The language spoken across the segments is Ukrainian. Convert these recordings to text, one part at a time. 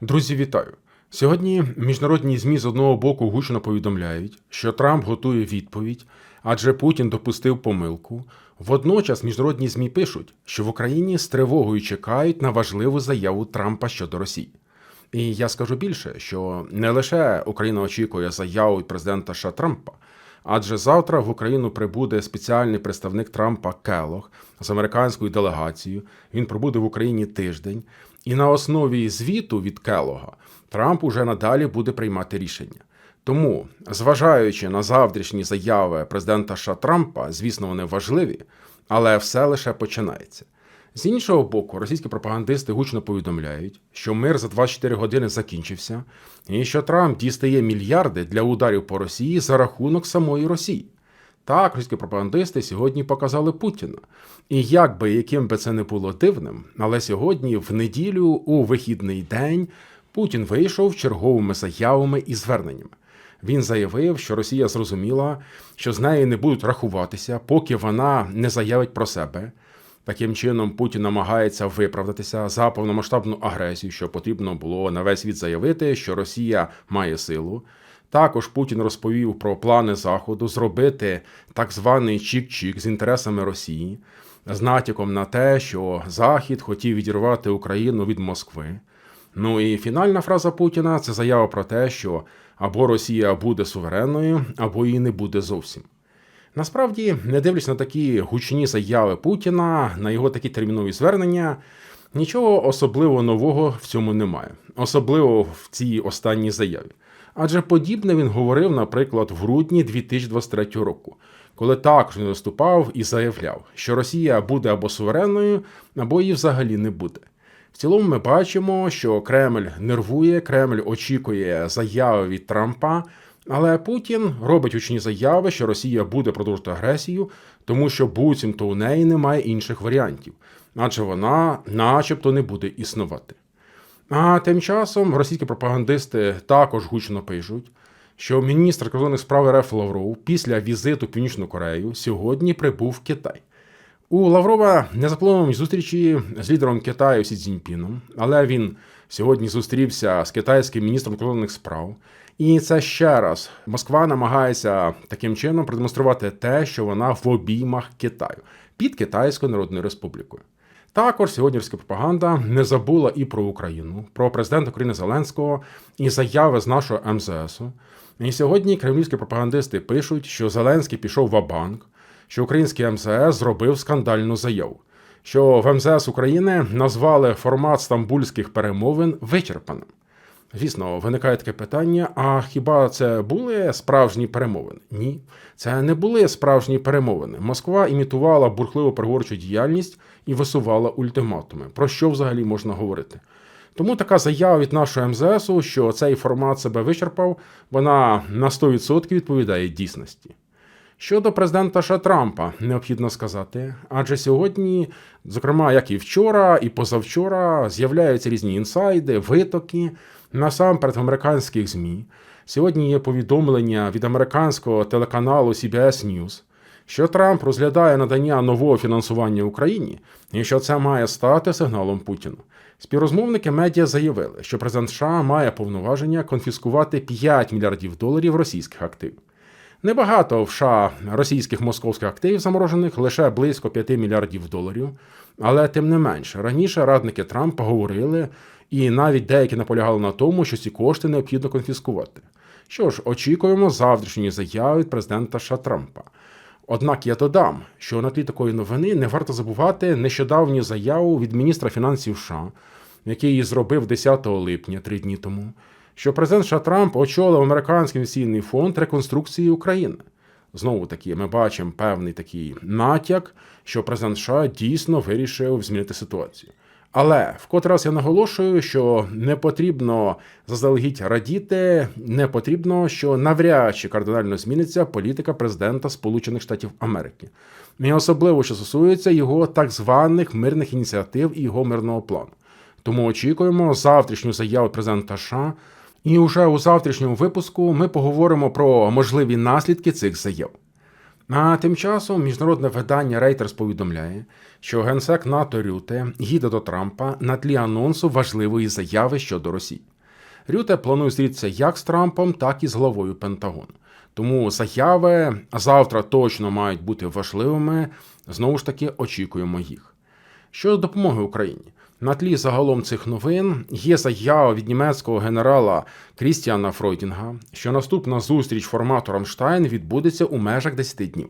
Друзі, вітаю! Сьогодні міжнародні ЗМІ з одного боку гучно повідомляють, що Трамп готує відповідь, адже Путін допустив помилку. Водночас міжнародні ЗМІ пишуть, що в Україні з тривогою чекають на важливу заяву Трампа щодо Росії. І я скажу більше, що не лише Україна очікує заяву президента США Трампа, адже завтра в Україну прибуде спеціальний представник Трампа Келох з американською делегацією. Він пробуде в Україні тиждень, і на основі звіту від Келога Трамп уже надалі буде приймати рішення. Тому, зважаючи на завтрашні заяви президента США Трампа, звісно, вони важливі, але все лише починається. З іншого боку, російські пропагандисти гучно повідомляють, що мир за 24 години закінчився, і що Трамп дістає мільярди для ударів по Росії за рахунок самої Росії. Так, російські пропагандисти сьогодні показали Путіна. І як би яким би це не було дивним, але сьогодні, в неділю, у вихідний день, Путін вийшов черговими заявами і зверненнями. Він заявив, що Росія зрозуміла, що з нею не будуть рахуватися, поки вона не заявить про себе. Таким чином, Путін намагається виправдатися за повномасштабну агресію, що потрібно було на весь світ заявити, що Росія має силу. Також Путін розповів про плани Заходу зробити так званий чік-чік з інтересами Росії, з натяком на те, що Захід хотів відірвати Україну від Москви. Ну і фінальна фраза Путіна це заява про те, що або Росія буде суверенною, або її не буде зовсім. Насправді, не дивлячись на такі гучні заяви Путіна, на його такі термінові звернення, нічого особливо нового в цьому немає, особливо в цій останній заяві. Адже подібне він говорив, наприклад, в грудні 2023 року, коли також він виступав і заявляв, що Росія буде або суверенною, або її взагалі не буде. В цілому ми бачимо, що Кремль нервує, Кремль очікує заяви від Трампа. Але Путін робить гучні заяви, що Росія буде продовжувати агресію, тому що буцімто у неї немає інших варіантів, адже вона, начебто, не буде існувати. А тим часом російські пропагандисти також гучно пишуть, що міністр закордонних справ РФ Лавров після візиту в Північну Корею сьогодні прибув в Китай. У Лаврова не заплановані зустрічі з лідером Китаю Сі Цзіньпіном, але він сьогодні зустрівся з китайським міністром закордонних справ. І це ще раз Москва намагається таким чином продемонструвати те, що вона в обіймах Китаю під Китайською Народною Республікою. Також сьогодні російська пропаганда не забула і про Україну, про президента України Зеленського і заяви з нашого МЗСу. І сьогодні кремлівські пропагандисти пишуть, що Зеленський пішов в Абанк, що український МЗС зробив скандальну заяву, що в МЗС України назвали формат стамбульських перемовин вичерпаним. Звісно, виникає таке питання: а хіба це були справжні перемовини? Ні, це не були справжні перемовини. Москва імітувала бурхливу переговорчу діяльність і висувала ультиматуми. Про що взагалі можна говорити? Тому така заява від нашого МЗСу, що цей формат себе вичерпав, вона на 100% відповідає дійсності. Щодо президента США Трампа, необхідно сказати, адже сьогодні, зокрема, як і вчора, і позавчора, з'являються різні інсайди, витоки насамперед в американських ЗМІ. Сьогодні є повідомлення від американського телеканалу CBS News, що Трамп розглядає надання нового фінансування Україні і що це має стати сигналом Путіну. Співрозмовники медіа заявили, що президент США має повноваження конфіскувати 5 мільярдів доларів російських активів. Небагато в США російських московських активів заморожених лише близько 5 мільярдів доларів. Але тим не менше, раніше радники Трампа говорили, і навіть деякі наполягали на тому, що ці кошти необхідно конфіскувати. Що ж, очікуємо завтрашньої заяви від президента США Трампа. Однак я додам, що на тлі такої новини не варто забувати нещодавню заяву від міністра фінансів США, який зробив 10 липня, три дні тому, що президент США Трамп очолив американський інвестиційний фонд реконструкції України. Знову таки, ми бачимо певний такий натяк, що президент США дійсно вирішив змінити ситуацію. Але вкотре раз я наголошую, що не потрібно заздалегідь радіти, не потрібно, що навряд чи кардинально зміниться політика президента Сполучених Штатів Америки, і особливо що стосується його так званих мирних ініціатив і його мирного плану. Тому очікуємо завтрашню заяву президента США. І уже у завтрашньому випуску ми поговоримо про можливі наслідки цих заяв. А тим часом міжнародне видання Reuters повідомляє, що генсек НАТО Рюте їде до Трампа на тлі анонсу важливої заяви щодо Росії. Рюте планує зустрітися як з Трампом, так і з главою Пентагону. Тому заяви завтра точно мають бути важливими. Знову ж таки, очікуємо їх. Щодо допомоги Україні. На тлі загалом цих новин є заява від німецького генерала Крістіана Фройдінга, що наступна зустріч формату Рамштайн відбудеться у межах 10 днів.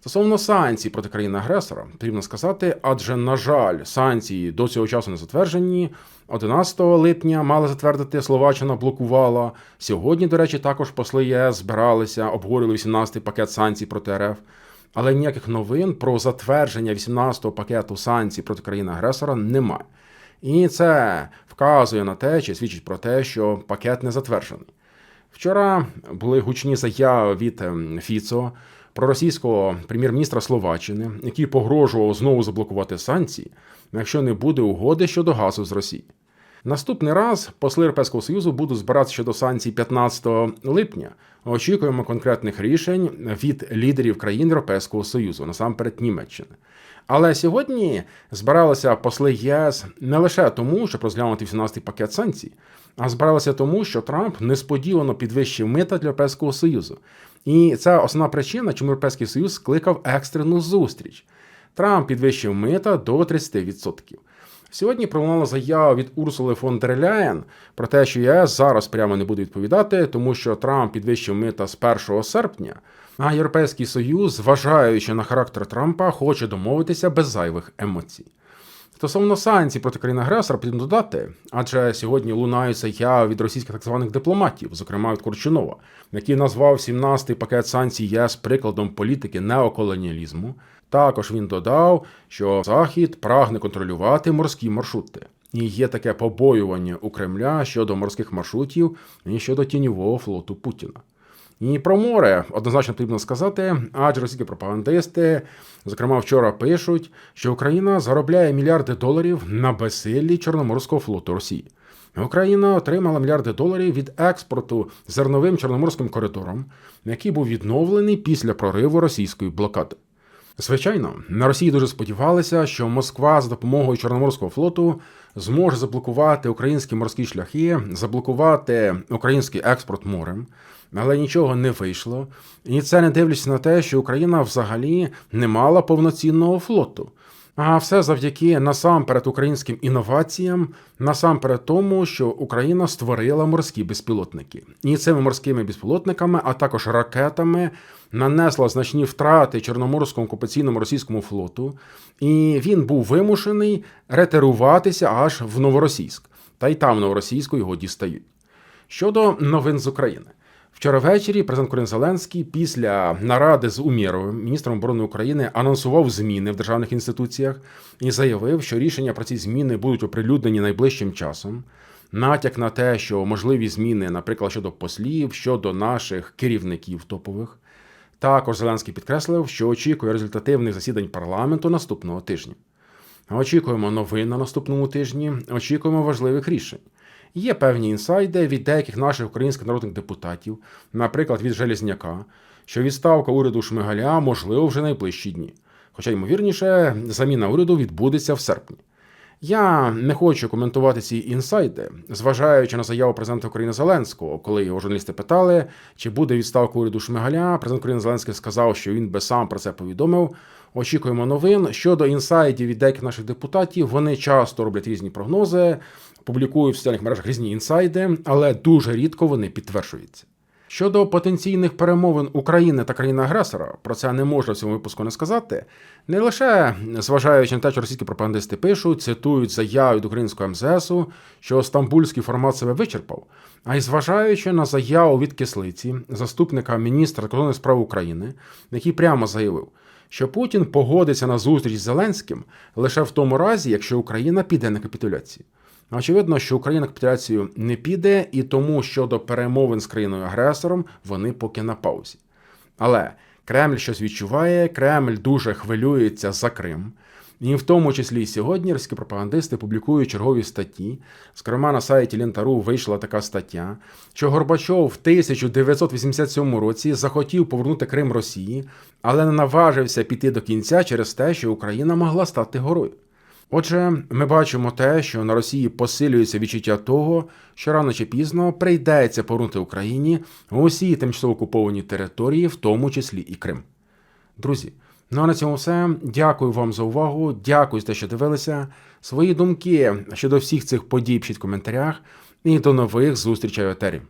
Стосовно санкцій проти країни-агресора, потрібно сказати, адже, на жаль, санкції до цього часу не затверджені. 11 липня мали затвердити Словаччина блокувала. Сьогодні, до речі, також посли ЄС збиралися, обговорювали 18-й пакет санкцій проти РФ. Але ніяких новин про затвердження 18-го пакету санкцій проти країни-агресора немає. І це вказує на те, чи свідчить про те, що пакет не затверджений. Вчора були гучні заяви від ем, Фіцо про російського прем'єр-міністра Словаччини, який погрожував знову заблокувати санкції, якщо не буде угоди щодо газу з Росії. Наступний раз посли Європейського Союзу будуть збиратися щодо санкцій 15 липня. Очікуємо конкретних рішень від лідерів країн Європейського Союзу, насамперед Німеччини. Але сьогодні збиралися посли ЄС не лише тому, щоб розглянути 18-й пакет санкцій, а збиралися тому, що Трамп несподівано підвищив мита для Європейського Союзу. І це основна причина, чому Європейський Союз скликав екстрену зустріч. Трамп підвищив мита до 30%. Сьогодні пролунала заява від Урсули фон дер Ляєн про те, що ЄС зараз прямо не буде відповідати, тому що Трамп підвищив мита з 1 серпня, а Європейський Союз, зважаючи на характер Трампа, хоче домовитися без зайвих емоцій. Стосовно санкцій проти країни-агресора, потрібно додати, адже сьогодні лунають заяви від російських так званих дипломатів, зокрема від Корчунова, який назвав 17-й пакет санкцій ЄС прикладом політики неоколоніалізму. Також він додав, що Захід прагне контролювати морські маршрути. І є таке побоювання у Кремля щодо морських маршрутів і щодо тіньового флоту Путіна. І про море однозначно потрібно сказати, адже російські пропагандисти, зокрема, вчора пишуть, що Україна заробляє мільярди доларів на безсиллі Чорноморського флоту Росії. Україна отримала мільярди доларів від експорту зерновим чорноморським коридором, який був відновлений після прориву російської блокади. Звичайно, на Росії дуже сподівалися, що Москва за допомогою Чорноморського флоту зможе заблокувати українські морські шляхи, заблокувати український експорт морем, але нічого не вийшло. І це не дивлячись на те, що Україна взагалі не мала повноцінного флоту. А все завдяки насамперед українським інноваціям, насамперед тому, що Україна створила морські безпілотники, і цими морськими безпілотниками, а також ракетами, нанесла значні втрати Чорноморському окупаційному російському флоту, і він був вимушений ретируватися аж в Новоросійськ, та й там Новоросійську його дістають. Щодо новин з України. Вчора ввечері президент Корин Зеленський після наради з Умєровим, міністром оборони України, анонсував зміни в державних інституціях і заявив, що рішення про ці зміни будуть оприлюднені найближчим часом. Натяк на те, що можливі зміни, наприклад, щодо послів, щодо наших керівників топових. Також Зеленський підкреслив, що очікує результативних засідань парламенту наступного тижня. Очікуємо новин на наступному тижні, очікуємо важливих рішень. Є певні інсайди від деяких наших українських народних депутатів, наприклад, від Желізняка, що відставка уряду Шмигаля можливо вже найближчі дні. Хоча, ймовірніше, заміна уряду відбудеться в серпні. Я не хочу коментувати ці інсайди, зважаючи на заяву президента України Зеленського, коли його журналісти питали, чи буде відставка уряду Шмигаля. Президент України Зеленський сказав, що він би сам про це повідомив. Очікуємо новин щодо інсайдів від деяких наших депутатів. Вони часто роблять різні прогнози, публікують в соціальних мережах різні інсайди, але дуже рідко вони підтверджуються. Щодо потенційних перемовин України та країни-агресора, про це не можна в цьому випуску не сказати. Не лише зважаючи на те, що російські пропагандисти пишуть, цитують заяви від українського МЗСу, що стамбульський формат себе вичерпав, а й зважаючи на заяву від кислиці, заступника міністра закордонних справ України, який прямо заявив, що Путін погодиться на зустріч з Зеленським лише в тому разі, якщо Україна піде на капітуляцію. Очевидно, що Україна капітуляцію не піде, і тому щодо перемовин з країною-агресором вони поки на паузі. Але Кремль щось відчуває, Кремль дуже хвилюється за Крим. І в тому числі сьогодні російські пропагандисти публікують чергові статті. Зокрема, на сайті Лентару вийшла така стаття, що Горбачов в 1987 році захотів повернути Крим Росії, але не наважився піти до кінця через те, що Україна могла стати горою. Отже, ми бачимо те, що на Росії посилюється відчуття того, що рано чи пізно прийдеться повернути Україні усі тимчасово окуповані території, в тому числі і Крим. Друзі, ну а на цьому все. Дякую вам за увагу. Дякую за те, що дивилися. Свої думки щодо всіх цих подій пишіть в коментарях. І до нових зустрічей в етері.